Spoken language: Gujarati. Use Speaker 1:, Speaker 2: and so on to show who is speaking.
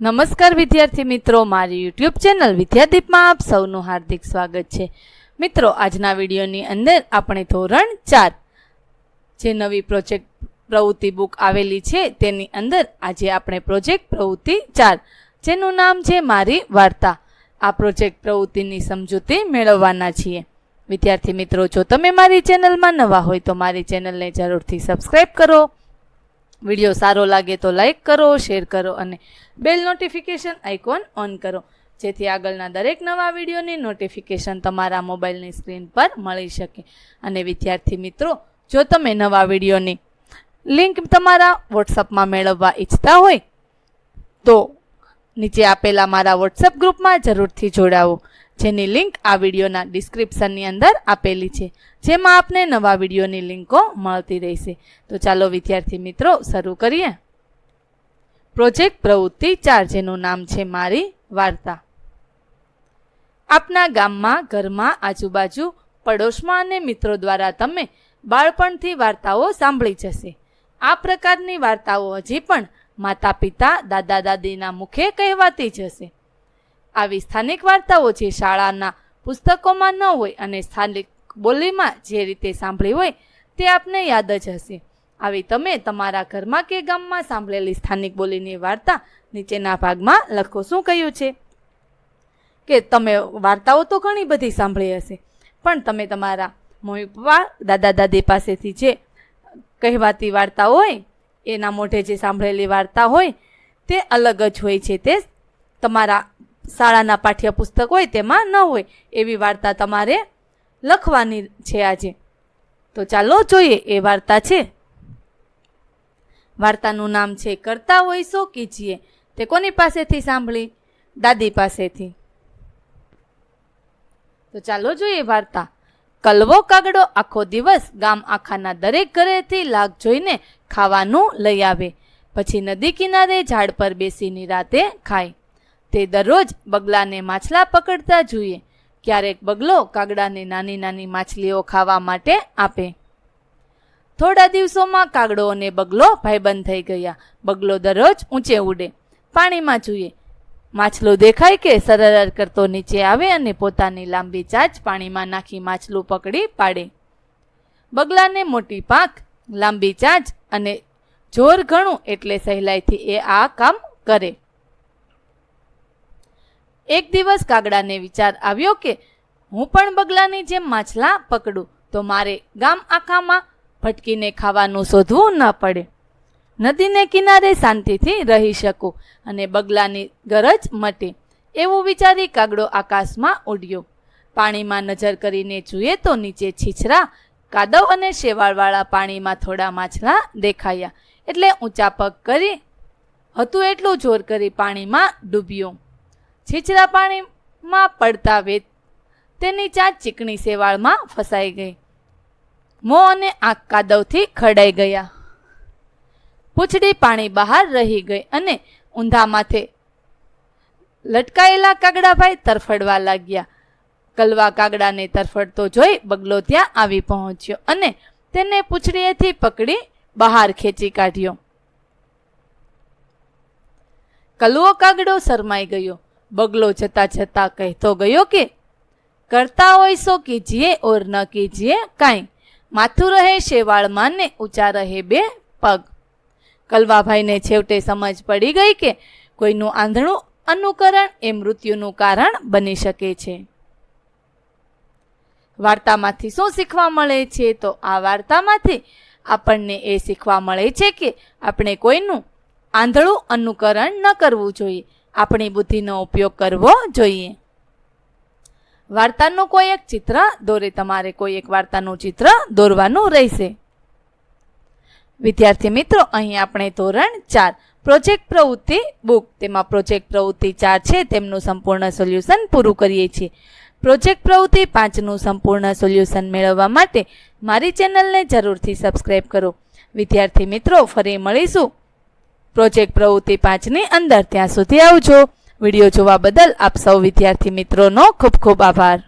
Speaker 1: નમસ્કાર વિદ્યાર્થી મિત્રો, મારી યુટ્યુબ ચેનલ વિદ્યાદીપમાં આપ સૌનું હાર્દિક સ્વાગત છે. મિત્રો, આજના વિડીયોની અંદર આપણે ધોરણ ચાર જે નવી પ્રોજેક્ટ પ્રવૃત્તિ બુક આવેલી છે, તેની અંદર આજે આપણે પ્રોજેક્ટ પ્રવૃત્તિ ચાર, જેનું નામ છે મારી વાર્તા. આ પ્રોજેક્ટ પ્રવૃત્તિની સમજૂતી મેળવવાના છીએ. વિદ્યાર્થી મિત્રો, જો તમે મારી ચેનલમાં નવા હોય તો મારી ચેનલને જરૂરથી સબસ્ક્રાઈબ કરો. વીડિયો સારો લાગે તો લાઈક કરો, શેર કરો અને બેલ નોટિફિકેશન આઇકોન ઓન કરો. જેથી આગળના દરેક નવા વિડીયોની નોટિફિકેશન તમારા મોબાઈલની સ્ક્રીન પર મળી શકે. અને વિદ્યાર્થી મિત્રો, જો તમે નવા વિડીયોની લિંક તમારા વોટ્સઅપમાં મેળવવા ઈચ્છતા હોય, તો નીચે આપેલા મારા વોટ્સઅપ ગ્રુપમાં જરૂરથી જોડાવો. જેની લિંક આ વિડીયોના ડિસ્ક્રિપ્શનની અંદર આપેલી છે. જેમાં આપને નવા વિડીયોની લિંકો મળતી રહેશે. તો ચાલો વિદ્યાર્થી મિત્રો, શરૂ કરીએ. પ્રોજેક્ટ પ્રવૃત્તિ ચાર, જેનું નામ છે મારી વાર્તા. આપના ગામમાં, ઘરમાં, આજુબાજુ, પડોશમાં અને મિત્રો દ્વારા તમે બાળપણથી વાર્તાઓ સાંભળી જશે. આ પ્રકારની વાર્તાઓ હજી પણ માતા પિતા દાદા દાદીના મુખે કહેવાતી જ હશે. આવી સ્થાનિક વાર્તાઓ જે શાળાના પુસ્તકોમાં ન હોય અને સ્થાનિક બોલીમાં જે રીતે સાંભળી હોય તે આપને યાદ જ હશે. આવી તમે તમારા ઘરમાં કે ગામમાં સાંભળેલી સ્થાનિક બોલીની વાર્તા નીચેના ભાગમાં લખો શું કહ્યું છે? કે તમે વાર્તાઓ તો ઘણી બધી સાંભળી હશે, પણ તમે તમારા મમ્મી પપ્પા દાદા દાદી પાસેથી જે કહેવાતી વાર્તા હોય, એના મોઢે જે સાંભળેલી વાર્તા હોય, તે અલગ જ હોય છે તે તમારા શાળાના પાઠ્યપુસ્તક હોય તેમાં ન હોય એવી વાર્તા તમારે લખવાની છે આજે. તો ચાલો જોઈએ એ વાર્તા છે. વાર્તાનું નામ છે, કરતા હોય સો કીજીએ. તે કોની પાસેથી સાંભળી? દાદી પાસેથી. તો ચાલો જોઈએ વાર્તા. કલવો કાગડો આખો દિવસ ગામ આખાના દરેક ઘરેથી લાગ જોઈને ખાવાનું લઈ આવે. પછી નદી કિનારે ઝાડ પર બેસીની રાતે ખાય. તે દરરોજ બગલાને માછલા પકડતા જોઈએ. ક્યારેક બગલો કાગડાને નાની નાની માછલીઓ ખાવા માટે આપે. થોડા દિવસોમાં કાગડો અને બગલો ભાઈબંધ થઈ ગયા. બગલો દરરોજ ઊંચે ઉડે. પાણીમાં જોઈએ માછલો દેખાય કે સરર કરતો નીચે આવે અને પોતાની લાંબી ચાંચ પાણીમાં નાખી માછલું પકડી પાડે. બગલાને મોટી પાંખ, લાંબી ચાંચ અને જોર ઘણું એટલે સહેલાઈથી એ આ કામ કરે. એક દિવસ કાગડાને વિચાર આવ્યો કે, હું પણ બગલાની જેમ માછલા પકડું, તો મારે ગામ આખામાં ભટકીને ખાવાનું શોધવું ન પડે. નદીને કિનારે શાંતિથી રહી શકું અને બગલાની ગરજ મટે. એવું વિચારી કાગડો આકાશમાં ઉડ્યો. પાણીમાં નજર કરીને જોઈએ તો નીચે છીછરા, કાદવ અને શેવાળવાળા પાણીમાં થોડા માછલા દેખાયા. એટલે ઊંચા પગ કરી, હતું એટલું જોર કરી પાણીમાં ડૂબ્યો. છીછરા પાણીમાં પડતા વેત તેની ચાંચ ચીકણી શેવાળમાં ફસાઈ ગઈ. મોં અને આંખ કાદવથી ખડાઈ ગયા. પૂંછડી પાણી બહાર રહી ગઈ અને ઊંધા માથે લટકાયેલા કાગડાભાઈ તરફડવા લાગ્યા. કલવા કાગડાને તરફડતો જોઈ બગલો ત્યાં આવી પહોંચ્યો અને તેને પૂંછડીએથી પકડી બહાર ખેંચી કાઢ્યો. કલવો કાગડો શરમાઈ ગયો. બગલો જતા જતા કહેતો ગયો કે, કરતા હોય સો કીજીએ ઓર ન કીજીએ કાંઈ? માથું રહે શેવાળમાં ને ઊંચા રહે બે પગ. કલવાભાઈને છેવટે સમજ પડી ગઈ કે કોઈનું આંધળું અનુકરણ એ મૃત્યુનું કારણ બની શકે છે. વાર્તામાંથી શું શીખવા મળે છે? તો આ વાર્તામાંથી આપણને એ શીખવા મળે છે કે આપણે કોઈનું આંધળું અનુકરણ ન કરવું જોઈએ. આપણી બુદ્ધિનો ઉપયોગ કરવો જોઈએ. વાર્તાનું કોઈ એક ચિત્ર દોરે, તમારે કોઈ એક વાર્તાનું ચિત્ર દોરવાનું રહેશે. વિદ્યાર્થી મિત્રો, અહીં આપણે ધોરણ ચાર, પ્રોજેક્ટ પ્રવૃત્તિ બુક, તેમાં પ્રોજેક્ટ પ્રવૃત્તિ ચાર છે, તેમનું સંપૂર્ણ સોલ્યુશન પૂરું કરીએ છીએ. પ્રોજેક્ટ પ્રવૃત્તિ પાંચનું સંપૂર્ણ સોલ્યુશન મેળવવા માટે મારી ચેનલને જરૂરથી સબસ્ક્રાઈબ કરો. વિદ્યાર્થી મિત્રો, ફરી મળીશું. પ્રોજેક્ટ પ્રવૃત્તિ પાંચની અંદર ત્યાં સુધી આવજો. વીડિયો જોવા બદલ આપ સૌ વિદ્યાર્થી મિત્રોનો ખૂબ ખૂબ આભાર.